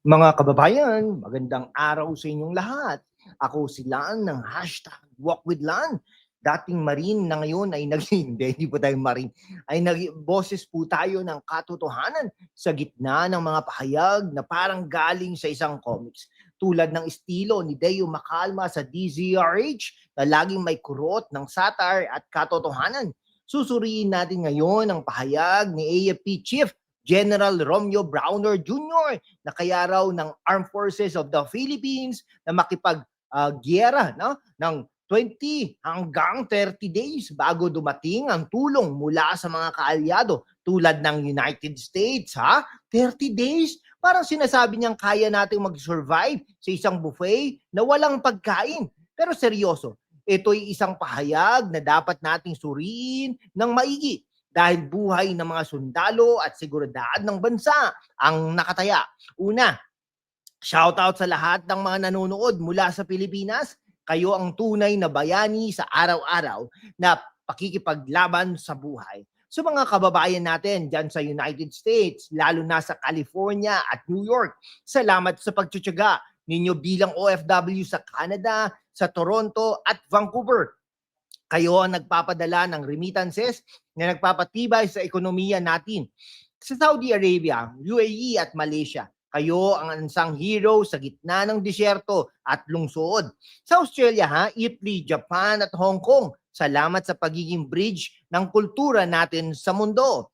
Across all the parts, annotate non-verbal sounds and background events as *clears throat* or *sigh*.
Mga kababayan, magandang araw sa inyong lahat. Ako si Lan ng hashtag Walk with Lan. Dating Marine na ngayon ay naging, *laughs* hindi, hindi po tayo Marine, ay naging boses po tayo ng katotohanan sa gitna ng mga pahayag na parang galing sa isang comics. Tulad ng estilo ni Deo Makalma sa DZRH na laging may kurot ng satire at katotohanan. Susuriin natin ngayon ang pahayag ni AFP Chief General Romeo Browner Jr. na kaya raw ng Armed Forces of the Philippines na makipag uh, giyera no? ng 20 hanggang 30 days bago dumating ang tulong mula sa mga kaalyado tulad ng United States ha 30 days parang sinasabi niyang kaya nating mag-survive sa isang buffet na walang pagkain pero seryoso ito'y isang pahayag na dapat nating suriin ng maigi dahil buhay ng mga sundalo at seguridad ng bansa ang nakataya. Una, shoutout sa lahat ng mga nanonood mula sa Pilipinas. Kayo ang tunay na bayani sa araw-araw na pakikipaglaban sa buhay. So mga kababayan natin dyan sa United States, lalo na sa California at New York, salamat sa pagtsutsaga ninyo bilang OFW sa Canada, sa Toronto at Vancouver. Kayo ang nagpapadala ng remittances na nagpapatibay sa ekonomiya natin. Sa Saudi Arabia, UAE at Malaysia, kayo ang ansang hero sa gitna ng disyerto at lungsod. Sa Australia, ha, Italy, Japan at Hong Kong, salamat sa pagiging bridge ng kultura natin sa mundo.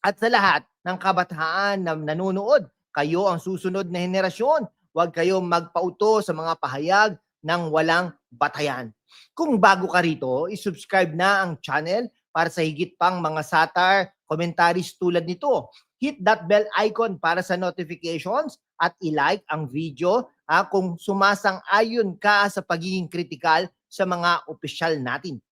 At sa lahat ng kabataan na nanonood, kayo ang susunod na henerasyon. Huwag kayong magpauto sa mga pahayag ng walang batayan. Kung bago ka rito, isubscribe na ang channel para sa higit pang mga satire, commentaries tulad nito. Hit that bell icon para sa notifications at i-like ang video ha, kung sumasang-ayon ka sa pagiging kritikal sa mga opisyal natin.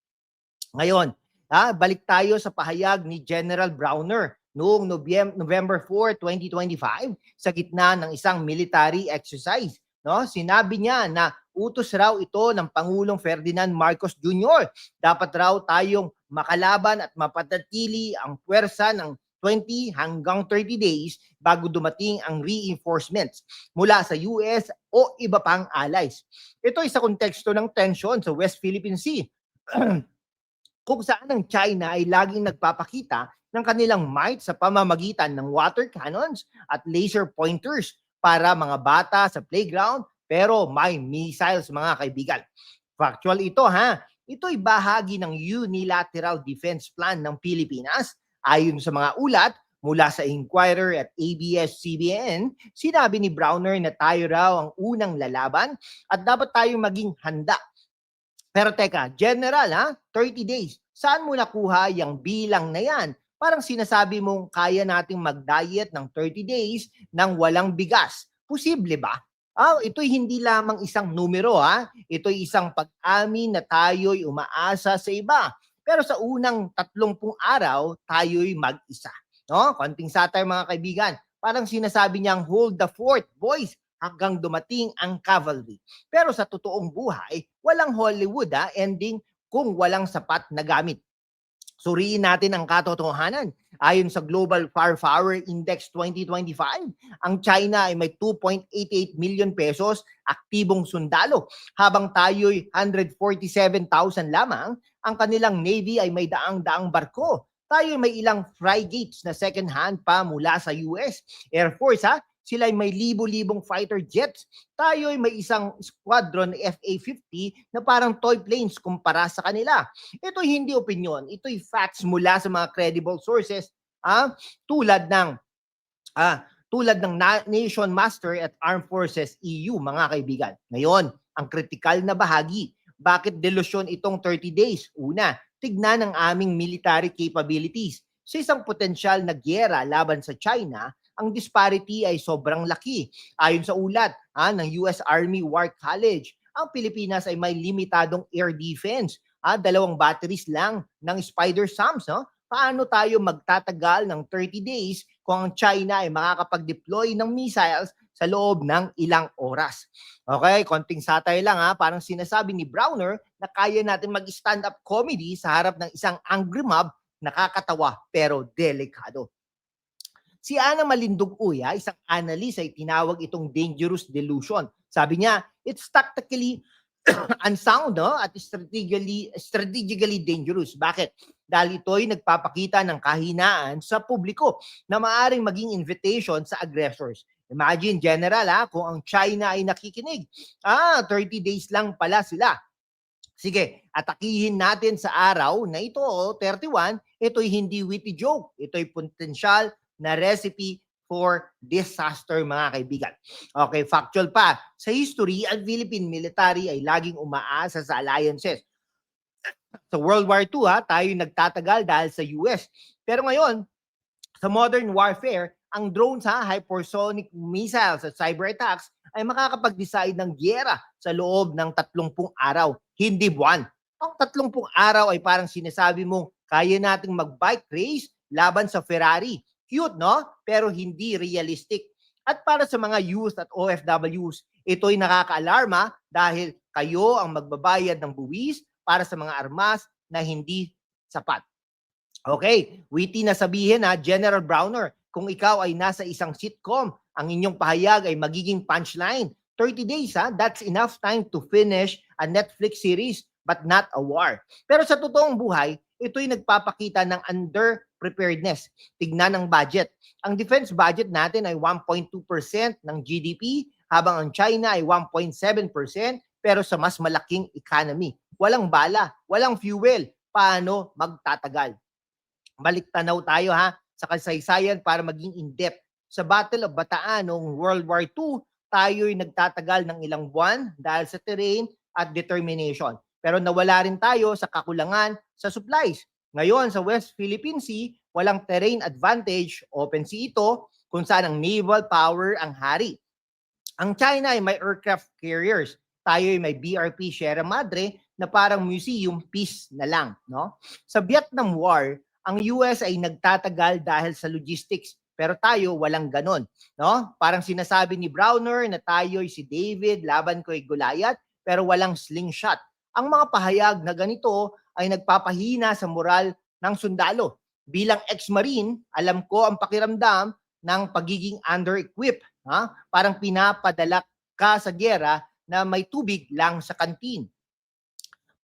Ngayon, ha, balik tayo sa pahayag ni General Browner noong November 4, 2025 sa gitna ng isang military exercise. No? Sinabi niya na utos raw ito ng Pangulong Ferdinand Marcos Jr. Dapat raw tayong makalaban at mapatatili ang puwersa ng 20 hanggang 30 days bago dumating ang reinforcements mula sa US o iba pang allies. Ito ay sa konteksto ng tension sa West Philippine Sea *clears throat* kung saan ang China ay laging nagpapakita ng kanilang might sa pamamagitan ng water cannons at laser pointers para mga bata sa playground pero may missiles mga kaibigan. Factual ito ha. Ito'y bahagi ng unilateral defense plan ng Pilipinas. Ayon sa mga ulat mula sa Inquirer at ABS-CBN, sinabi ni Browner na tayo raw ang unang lalaban at dapat tayong maging handa pero teka, general ha, 30 days. Saan mo nakuha yung bilang na yan? Parang sinasabi mong kaya nating mag-diet ng 30 days nang walang bigas. Posible ba? Ah, ito'y hindi lamang isang numero ha. Ito'y isang pag-amin na tayo'y umaasa sa iba. Pero sa unang 30 araw, tayo'y mag-isa. No? Konting satire mga kaibigan. Parang sinasabi niyang hold the fort, boys hanggang dumating ang cavalry. Pero sa totoong buhay, walang Hollywood ha, ending kung walang sapat na gamit. Suriin natin ang katotohanan. Ayon sa Global Firepower Index 2025, ang China ay may 2.88 million pesos aktibong sundalo, habang tayo'y 147,000 lamang, ang kanilang Navy ay may daang-daang barko. Tayo may ilang frigates na second hand pa mula sa US Air Force ha, sila ay may libo-libong fighter jets. Tayo ay may isang squadron FA-50 na parang toy planes kumpara sa kanila. Ito hindi opinion, ito'y facts mula sa mga credible sources ah, tulad ng ah, tulad ng Nation Master at Armed Forces EU, mga kaibigan. Ngayon, ang critical na bahagi, bakit delusyon itong 30 days? Una, tignan ang aming military capabilities. Sa isang potensyal na gyera laban sa China, ang disparity ay sobrang laki. Ayon sa ulat ha, ng US Army War College, ang Pilipinas ay may limitadong air defense. Ha, dalawang batteries lang ng Spider SAMs. No? Paano tayo magtatagal ng 30 days kung ang China ay makakapag-deploy ng missiles sa loob ng ilang oras. Okay, konting satay lang ha, parang sinasabi ni Browner na kaya natin mag-stand up comedy sa harap ng isang angry mob nakakatawa pero delikado. Si Ana Malindog Uya, isang analyst ay tinawag itong dangerous delusion. Sabi niya, it's tactically *clears throat* unsound no? at strategically, strategically dangerous. Bakit? Dahil ito'y nagpapakita ng kahinaan sa publiko na maaring maging invitation sa aggressors. Imagine, General, ha, kung ang China ay nakikinig. Ah, 30 days lang pala sila. Sige, atakihin natin sa araw na ito, oh, 31, ito'y hindi witty joke. Ito'y potensyal na recipe for disaster, mga kaibigan. Okay, factual pa. Sa history, ang Philippine military ay laging umaasa sa alliances. Sa World War II, ha, tayo nagtatagal dahil sa US. Pero ngayon, sa modern warfare, ang drones ha, hypersonic missiles at cyber attacks ay makakapag-decide ng gyera sa loob ng 30 araw, hindi buwan. Ang 30 araw ay parang sinasabi mo, kaya nating mag-bike race laban sa Ferrari. Cute, no? Pero hindi realistic. At para sa mga youth at OFWs, ito'y nakaka-alarma dahil kayo ang magbabayad ng buwis para sa mga armas na hindi sapat. Okay, witty na sabihin ha, General Browner, kung ikaw ay nasa isang sitcom, ang inyong pahayag ay magiging punchline. 30 days ha, that's enough time to finish a Netflix series but not a war. Pero sa totoong buhay, ito'y nagpapakita ng under-preparedness. Tignan ang budget. Ang defense budget natin ay 1.2% ng GDP, habang ang China ay 1.7%, pero sa mas malaking economy. Walang bala, walang fuel. Paano magtatagal? Balik tanaw tayo ha sa kasaysayan para maging in-depth. Sa Battle of Bataan noong World War II, tayo'y nagtatagal ng ilang buwan dahil sa terrain at determination. Pero nawala rin tayo sa kakulangan sa supplies. Ngayon, sa West Philippine Sea, walang terrain advantage, open sea ito, kung saan ang naval power ang hari. Ang China ay may aircraft carriers. Tayo ay may BRP Sierra Madre na parang museum piece na lang. No? Sa Vietnam War, ang US ay nagtatagal dahil sa logistics. Pero tayo, walang ganon. No? Parang sinasabi ni Browner na tayo ay si David, laban ko ay Goliath, pero walang slingshot. Ang mga pahayag na ganito ay nagpapahina sa moral ng sundalo. Bilang ex-marine, alam ko ang pakiramdam ng pagiging under-equipped. Ha? Parang pinapadala ka sa gera na may tubig lang sa kantin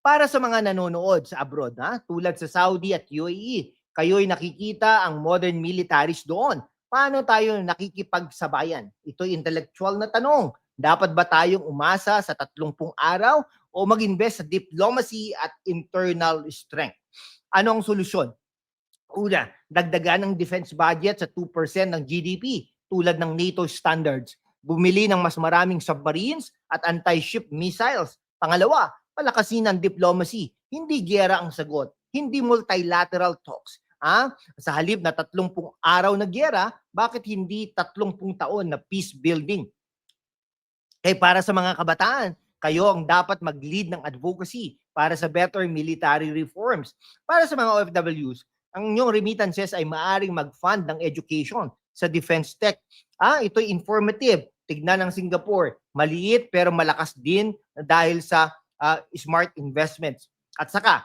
para sa mga nanonood sa abroad, ha? tulad sa Saudi at UAE, kayo'y nakikita ang modern militaries doon. Paano tayo nakikipagsabayan? Ito'y intellectual na tanong. Dapat ba tayong umasa sa 30 araw o mag-invest sa diplomacy at internal strength? Ano ang solusyon? Una, dagdagan ng defense budget sa 2% ng GDP tulad ng NATO standards. Bumili ng mas maraming submarines at anti-ship missiles. Pangalawa, palakasin ang diplomacy. Hindi gera ang sagot. Hindi multilateral talks. Ah, sa halip na 30 araw na gera, bakit hindi 30 taon na peace building? Eh para sa mga kabataan, kayo ang dapat mag-lead ng advocacy para sa better military reforms. Para sa mga OFWs, ang inyong remittances ay maaring mag-fund ng education sa defense tech. Ah, ito'y informative. Tignan ng Singapore. Maliit pero malakas din dahil sa uh, smart investments. At saka,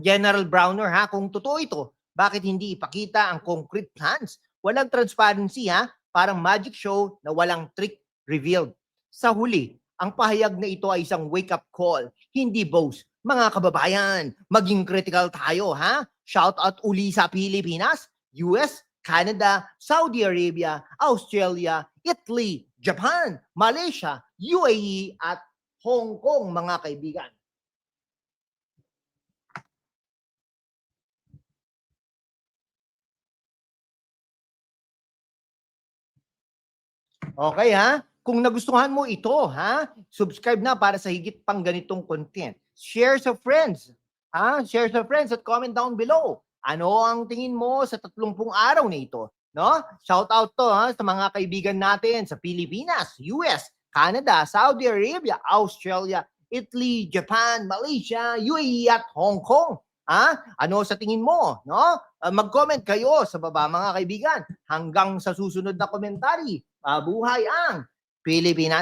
General Browner ha, kung totoo ito, bakit hindi ipakita ang concrete plans? Walang transparency ha, parang magic show na walang trick revealed. Sa huli, ang pahayag na ito ay isang wake-up call, hindi boast. Mga kababayan, maging critical tayo ha. Shout out uli sa Pilipinas, US, Canada, Saudi Arabia, Australia, Italy, Japan, Malaysia, UAE at Hong Kong, mga kaibigan. Okay ha? Kung nagustuhan mo ito, ha? Subscribe na para sa higit pang ganitong content. Share sa friends. Ha? Share sa friends at comment down below. Ano ang tingin mo sa 30 araw na ito? No? Shout out to ha, sa mga kaibigan natin sa Pilipinas, US, Canada, Saudi Arabia, Australia, Italy, Japan, Malaysia, UAE at Hong Kong. Ha? Ano sa tingin mo? No? Uh, mag-comment kayo sa baba mga kaibigan. Hanggang sa susunod na komentary. Mabuhay ang Pilipinas.